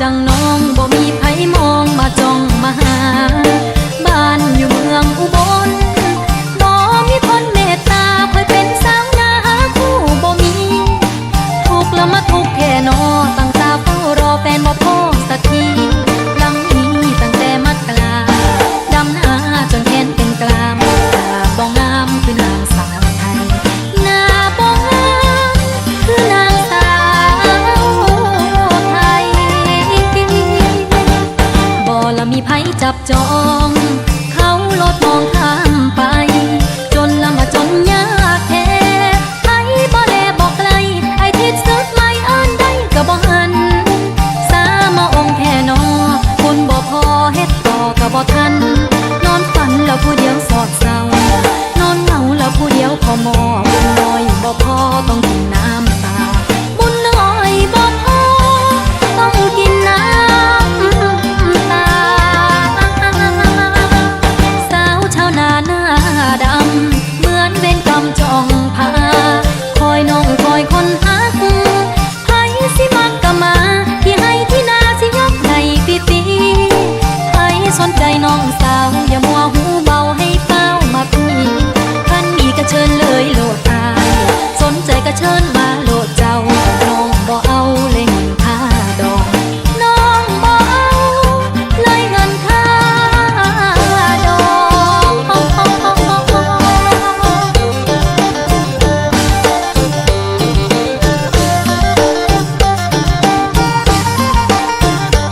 จังน้อง มีไผจับจอง ก็เชิญ